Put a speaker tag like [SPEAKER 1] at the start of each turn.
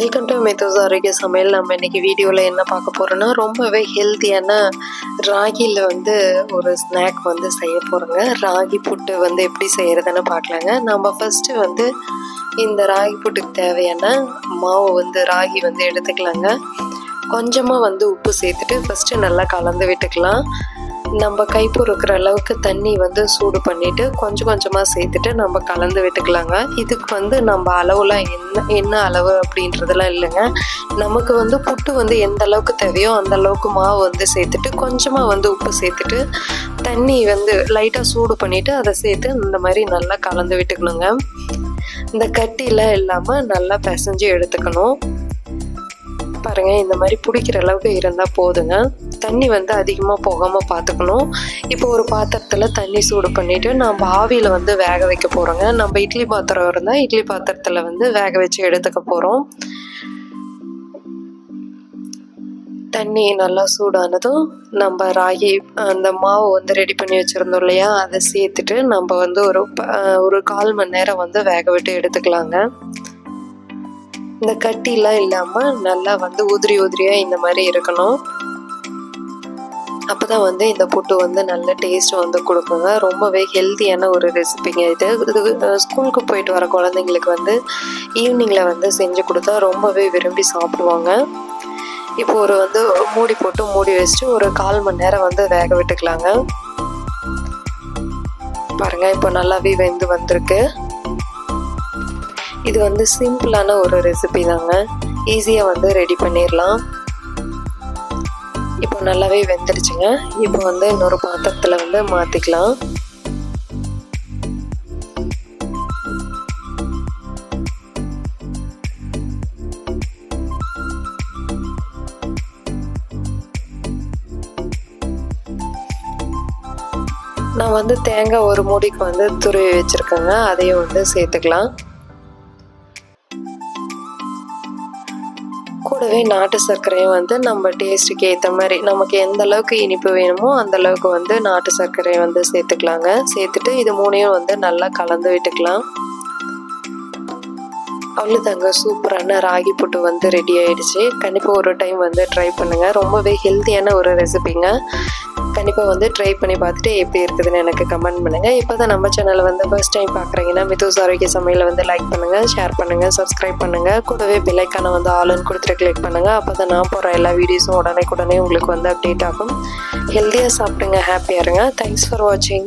[SPEAKER 1] Welcome to மெத்தோஸ் ஆரோக்கிய சமையல். நம்ம இன்னைக்கு வீடியோவில் என்ன பார்க்க போகிறோன்னா ரொம்பவே ஹெல்த்தியான ராகியில் வந்து ஒரு ஸ்நாக் வந்து செய்ய போகிறோங்க ராகி புட்டு வந்து எப்படி செய்கிறதுன்னு பார்க்கலாங்க. நம்ம ஃபஸ்ட்டு வந்து இந்த ராகி புட்டுக்கு தேவையான மாவு வந்து ராகி வந்து எடுத்துக்கலாங்க. கொஞ்சமாக வந்து உப்பு சேர்த்துட்டு ஃபஸ்ட்டு நல்லா கலந்து விட்டுக்கலாம். நம்ம கை பொறுக்கிற அளவுக்கு தண்ணி வந்து சூடு பண்ணிட்டு கொஞ்சம் கொஞ்சமாக சேர்த்துட்டு நம்ம கலந்து விட்டுக்கலாங்க. இதுக்கு வந்து நம்ம அளவுலாம் என்ன என்ன அளவு அப்படின்றதெல்லாம் இல்லைங்க. நமக்கு வந்து புட்டு வந்து எந்த அளவுக்கு தேவையோ அந்த அளவுக்கு மாவு வந்து சேர்த்துட்டு கொஞ்சமாக வந்து உப்பு சேர்த்துட்டு தண்ணி வந்து லைட்டாக சூடு பண்ணிவிட்டு அதை சேர்த்து இந்த மாதிரி நல்லா கலந்து விட்டுக்கணுங்க. இந்த கட்டிலாம் இல்லாமல் நல்லா பிசைஞ்சு எடுத்துக்கணும். பாருங்கள் இந்த மாதிரி பிடிக்கிற அளவுக்கு இருந்தால் போதுங்க. தண்ணி வந்து அதிகமாக போகாமல் பார்த்துக்கணும் இப்போ ஒரு பாத்திரத்தில் தண்ணி சூடு பண்ணிவிட்டு நம்ம ஆவியில் வந்து வேக வைக்க போகிறோங்க நம்ம இட்லி பாத்திரம் இருந்தால் இட்லி பாத்திரத்தில் வந்து வேக வச்சு எடுத்துக்க போகிறோம் தண்ணி நல்லா சூடானதும் நம்ம ராகி அந்த மாவு வந்து ரெடி பண்ணி வச்சுருந்தோம் இல்லையா அதை சேர்த்துட்டு நம்ம வந்து ஒரு ப- ஒரு கால் மணி நேரம் வந்து வேக விட்டு எடுத்துக்கலாங்க. இந்த கட்டிலாம் இல்லாமல் நல்லா வந்து உதிரி உதிரியாக இந்த மாதிரி இருக்கணும். அப்போ தான் வந்து இந்த புட்டு வந்து நல்ல டேஸ்ட் வந்து கொடுக்குங்க. ரொம்பவே ஹெல்த்தியான ஒரு ரெசிபிங்க இது. இது ஸ்கூலுக்கு போயிட்டு வர குழந்தைங்களுக்கு வந்து ஈவினிங்கில் வந்து செஞ்சு கொடுத்தா ரொம்பவே விரும்பி சாப்பிடுவாங்க. இப்போ ஒரு வந்து மூடி போட்டு மூடி வச்சுட்டு ஒரு கால் மணி நேரம் வந்து வேக விட்டுக்கலாங்க. பாருங்க இப்போ நல்லாவே வெந்து வந்திருக்கு. இது வந்து சிம்பிளான ஒரு ரெசிபி தாங்க. ஈஸியாக வந்து ரெடி பண்ணிடலாம் இப்போ நல்லாவே வெந்துருச்சுங்க. இப்போ வந்து இன்னொரு பாத்திரத்தில் வந்து மாற்றிக்கலாம் நான் வந்து தேங்காய் ஒரு மூடிக்கு வந்து துருவி வச்சுருக்கேங்க. அதையும் வந்து சேர்த்துக்கலாம். கூடவே நாட்டு சர்க்கரையும் வந்து நம்ம டேஸ்ட்டுக்கு ஏற்ற மாதிரி நமக்கு எந்த அளவுக்கு இனிப்பு வேணுமோ அந்த அளவுக்கு வந்து நாட்டு சர்க்கரையை வந்து சேர்த்துக்கலாங்க. சேர்த்துட்டு இது மூணையும் வந்து நல்லா கலந்து விட்டுக்கலாம். அவ்வளோதாங்க சூப்பரான ராகி புட்டு வந்து ரெடி ஆயிடுச்சு. கண்டிப்பாக ஒரு டைம் வந்து ட்ரை பண்ணுங்கள் ரொம்பவே ஹெல்த்தியான ஒரு ரெசிபிங்க கண்டிப்பாக வந்து ட்ரை பண்ணி பார்த்துட்டு எப்படி இருக்குதுன்னு எனக்கு கமெண்ட் பண்ணுங்கள் இப்போ தான் நம்ம சேனலை வந்து ஃபர்ஸ்ட் டைம் பார்க்குறீங்கன்னா மித்தூஸ் ஆரோக்கிய சமையலை வந்து லைக் பண்ணுங்கள் ஷேர் பண்ணுங்கள் சப்ஸ்கிரைப் பண்ணுங்கள் கூடவே பில்லைக்கான வந்து ஆளுன்னு கொடுத்துட்டு கிளிக் பண்ணுங்கள் அப்போ தான் நான் போகிற எல்லா வீடியோஸும் உடனே உடனே உங்களுக்கு வந்து அப்டேட் ஆகும். ஹெல்த்தியாக சாப்பிடுங்க ஹாப்பியாக இருங்க. தேங்க்ஸ் ஃபார் வாட்சிங்